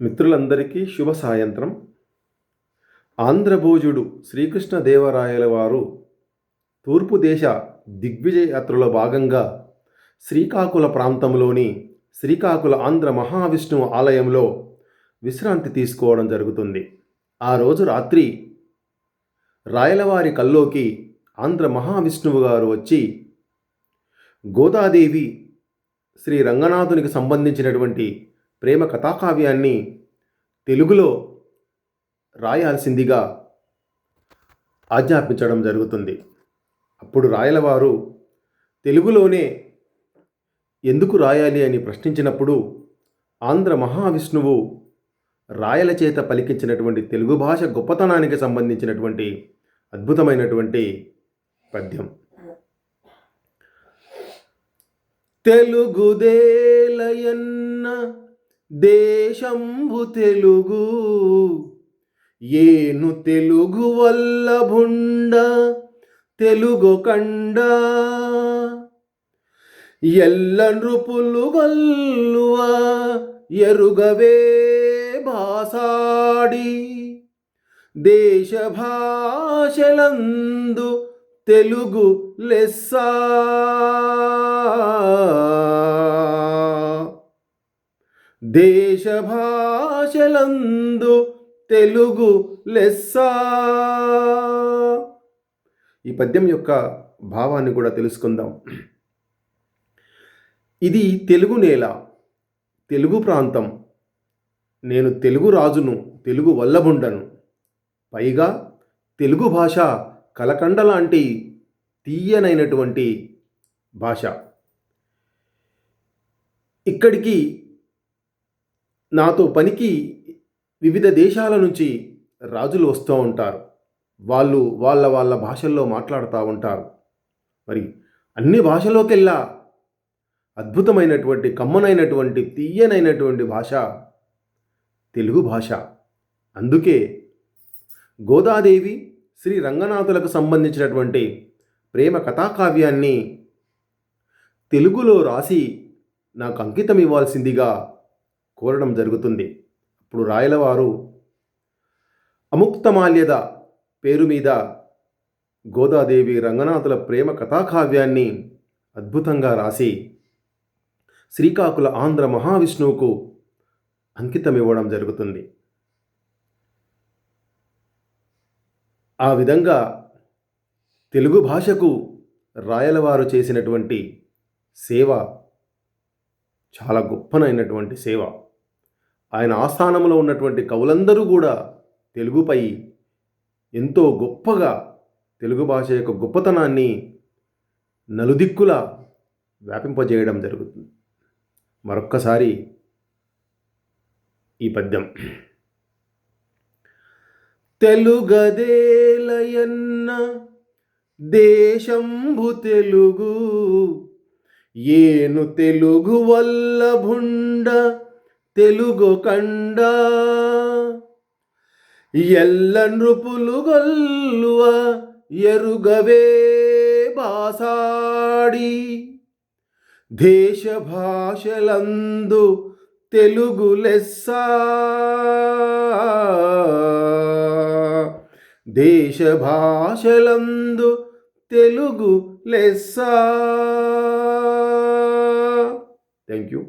మిత్రులందరికీ శుభ సాయంత్రం. ఆంధ్రభోజుడు శ్రీకృష్ణదేవరాయల వారు తూర్పు దేశ దిగ్విజయ యాత్రలో భాగంగా శ్రీకాకుళ ప్రాంతంలోని శ్రీకాకుళ ఆంధ్ర మహావిష్ణువు ఆలయంలో విశ్రాంతి తీసుకోవడం జరుగుతుంది. ఆ రోజు రాత్రి రాయలవారి కల్లోకి ఆంధ్ర మహావిష్ణువు గారు వచ్చి గోదాదేవి శ్రీ రంగనాథునికి సంబంధించినటువంటి ప్రేమ కథాకావ్యాన్ని తెలుగులో రాయాల్సిందిగా ఆజ్ఞాపించడం జరుగుతుంది. అప్పుడు రాయలవారు తెలుగులోనే ఎందుకు రాయాలి అని ప్రశ్నించినప్పుడు ఆంధ్ర మహావిష్ణువు రాయల చేత పలికించినటువంటి తెలుగు భాష గొప్పతనానికి సంబంధించినటువంటి అద్భుతమైనటువంటి పద్యం. తెలుగుదేలయన్న దేశంభు తెలుగు ఏను తెలుగు వల్ల భుండ తెలుగు కండ. ఎల్ల నృపులు గల్లువ ఎరుగవే భాసాడి దేశ భాషలందు తెలుగు లెస్సా. దేశ భాషలందు తెలుగు లెస్సా. ఈ పద్యం యొక్క భావాన్ని కూడా తెలుసుకుందాం. ఇది తెలుగు నేల తెలుగు ప్రాంతం. నేను తెలుగు రాజును తెలుగు వల్లభుండను. పైగా తెలుగు భాష కలకండ లాంటి తీయనైనటువంటి భాష. ఇక్కడికి నాతో పనికి వివిధ దేశాల నుంచి రాజులు వస్తూ ఉంటారు. వాళ్ళు వాళ్ళ వాళ్ళ భాషల్లో మాట్లాడుతూ ఉంటారు. మరి అన్ని భాషలోకెల్లా అద్భుతమైనటువంటి కమ్మనైనటువంటి తీయనైనటువంటి భాష తెలుగు భాష. అందుకే గోదాదేవి శ్రీ రంగనాథులకు సంబంధించినటువంటి ప్రేమ కథాకావ్యాన్ని తెలుగులో రాసి నాకు అంకితం ఇవ్వాల్సిందిగా కోరడం జరుగుతుంది. అప్పుడు రాయలవారు అముక్తమాల్యద పేరు మీద గోదాదేవి రంగనాథుల ప్రేమ కథాకావ్యాన్ని అద్భుతంగా రాసి శ్రీకాకుళ ఆంధ్ర మహావిష్ణువుకు అంకితం ఇవ్వడం జరుగుతుంది. ఆ విధంగా తెలుగు భాషకు రాయలవారు చేసినటువంటి సేవ చాలా గొప్పనైనటువంటి సేవ. ఆయన ఆస్థానంలో ఉన్నటువంటి కవులందరూ కూడా తెలుగుపై ఎంతో గొప్పగా తెలుగు భాష యొక్క గొప్పతనాన్ని నలుదిక్కులా వ్యాపింపజేయడం జరుగుతుంది. మరొక్కసారి ఈ పద్యం. తెలుగదేలయన్న దేశంభు తెలుగు ఏను తెలుగు వల్ల భుండ తెలుగు కండ. ఎల్ల నృపులు గొల్లువ ఎరుగవే బాసాడి. దేశ భాషలందు తెలుగు లెస్స. దేశ భాషలందు తెలుగు లెస్స. Thank you.